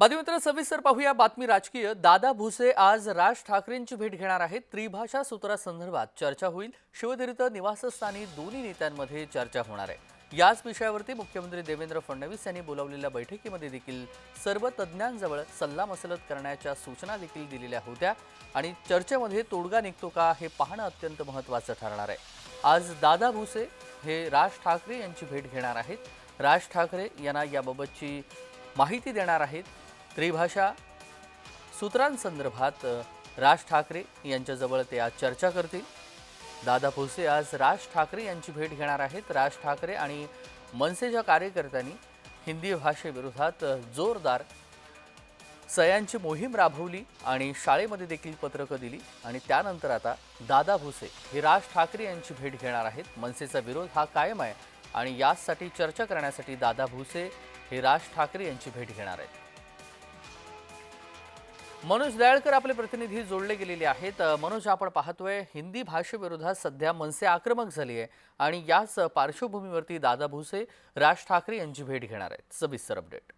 बातमीपत्र सविस्तर पाहूया. बातमी राजकीय. दादा भुसे आज राज ठाकरेंची भेट घेणार आहेत. त्रिभाषा सूत्रासंदर्भात चर्चा होईल. शिवधीर्थ निवासस्थानी दोन्ही नेत्यांमध्ये चर्चा होणार आहे. याच विषयावरती मुख्यमंत्री देवेंद्र फडणवीस यांनी बोलावलेल्या बैठकीमध्ये देखील सर्व तज्ज्ञांजवळ सल्लामसलत करण्याच्या सूचना देखील दिलेल्या होत्या आणि चर्चेमध्ये तोडगा निघतो का हे पाहणं अत्यंत महत्त्वाचं ठरणार आहे. आज दादा भुसे हे राज ठाकरे यांची भेट घेणार आहेत. राज ठाकरे यांना याबाबतची माहिती देणार आहेत. त्रिभाषा सूत्रांसंदर्भात राज ठाकरे यांच्याजवळ ते आज चर्चा करतील. दादा भुसे आज राज ठाकरे यांची भेट घेणार आहेत. राज ठाकरे आणि मनसेच्या कार्यकर्त्यांनी हिंदी भाषेविरोधात जोरदार सयांची मोहीम राबवली आणि शाळेमध्ये देखील पत्रकं दिली आणि त्यानंतर आता दादा भुसे हे राज ठाकरे यांची भेट घेणार आहेत. मनसेचा विरोध हा कायम आहे आणि याचसाठी चर्चा करण्यासाठी दादा भुसे हे राज ठाकरे यांची भेट घेणार आहेत. मनोज दयाळकर आपले प्रतिनिधी जोडले गेलेले आहेत. मनोज आपण पाहतोय हिंदी भाषेविरोधात सध्या मनसे आक्रमक झाली आहे आणि याच पार्श्वभूमीवरती दादा भुसे राज ठाकरे यांची भेट घेणार आहेत. सविस्तर अपडेट.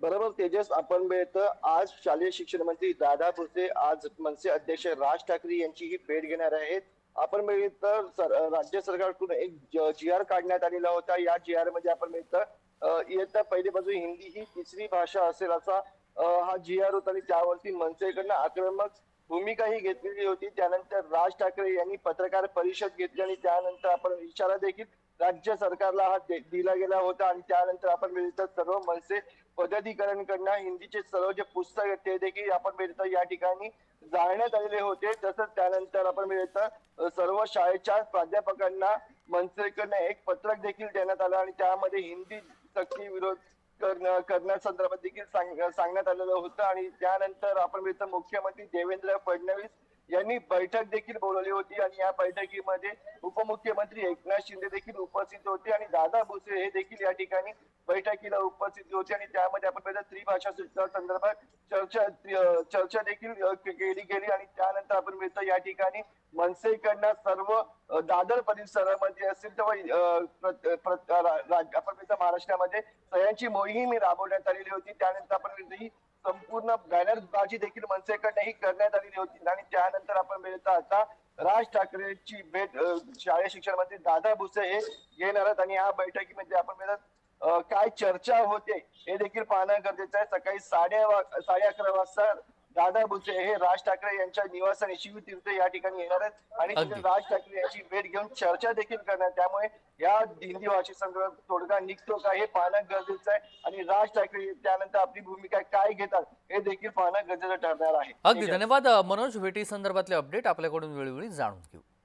बरोबर तेजस आपण मिळतं आज शालेय शिक्षण मंत्री दादा भुसे आज मनसे अध्यक्ष राज ठाकरे यांची ही भेट घेणार आहेत. आपण मिळतं राज्य सरकारकडून एक जी आर काढण्यात आलेला होता. या जी आरमध्ये आपण मिळतं इयत्ता पहिली बाजू हिंदी ही तिसरी भाषा असेल असा हा जी आर होता आणि त्यावरती मनसेकडनं आक्रमक भूमिकाही घेतलेली होती. त्यानंतर राज ठाकरे यांनी पत्रकार परिषद घेतली आणि त्यानंतर आपण इशारा देखील राज्य सरकारला हा दिला गेला होता आणि त्यानंतर आपण मिळतं सर्व मनसे पदाधिकाऱ्यांकडनं हिंदीचे सर्व जे पुस्तक आहेत ते देखील आपण मिळतं या ठिकाणी जाळण्यात आलेले होते. तसंच त्यानंतर आपण मिळतं सर्व शाळेच्या प्राध्यापकांना मनसेकडनं एक पत्रक देखील देण्यात आलं आणि त्यामध्ये हिंदी सक्ती विरोध करण्यासंदर्भात देखील सांग- सांगण्यात आलेलं होतं. आणि त्यानंतर आपण मिळतं मुख्यमंत्री देवेंद्र फडणवीस यांनी बैठक देखील बोलवली होती आणि या बैठकीमध्ये उपमुख्यमंत्री एकनाथ शिंदे देखील उपस्थित होते आणि दादा भुसे हे देखील या ठिकाणी बैठकीला उपस्थित होते आणि त्यामध्ये आपण त्रिभाषा सूत्रा संदर्भात चर्चा चर्चा देखील केली गेली आणि त्यानंतर आपण मिळतो या ठिकाणी मनसेकडनं सर्व दादर परिसरामध्ये असेल तेव्हा आपण महाराष्ट्रामध्ये सह्यांची मोहीम राबवण्यात आलेली होती. त्यानंतर आपण ही संपूर्ण बॅनरबाजी देखील मनसेकडनंही करण्यात आलेली होती. आणि त्यानंतर आपण मिळत आता राज ठाकरेची भेट शालेय शिक्षण मंत्री दादा भुसे हे घेणार आहेत. आणि या बैठकीमध्ये आपण मिळत काय चर्चा होते हे देखील पाहणं गरजेचं आहे. सकाळी साडे साडे अकरा वाजता दादा भुसे हे राज ठाकरे यांच्या निवासाने शिवतीर्थ या ठिकाणी येणार आहेत. आणि तिथे. राज ठाकरे यांची भेट घेऊन चर्चा देखील करणार त्यामुळे या हिंदी भाषेसंदर्भात तोडगा निघतो का हे पाहणं गरजेचं आहे. आणि राज ठाकरे त्यानंतर आपली भूमिका काय घेतात हे देखील पाहणं गरजेचं ठरणार आहे. अगदी. धन्यवाद मनोज भेटी संदर्भातले अपडेट आपल्याकडून वेळोवेळी जाणून घेऊ.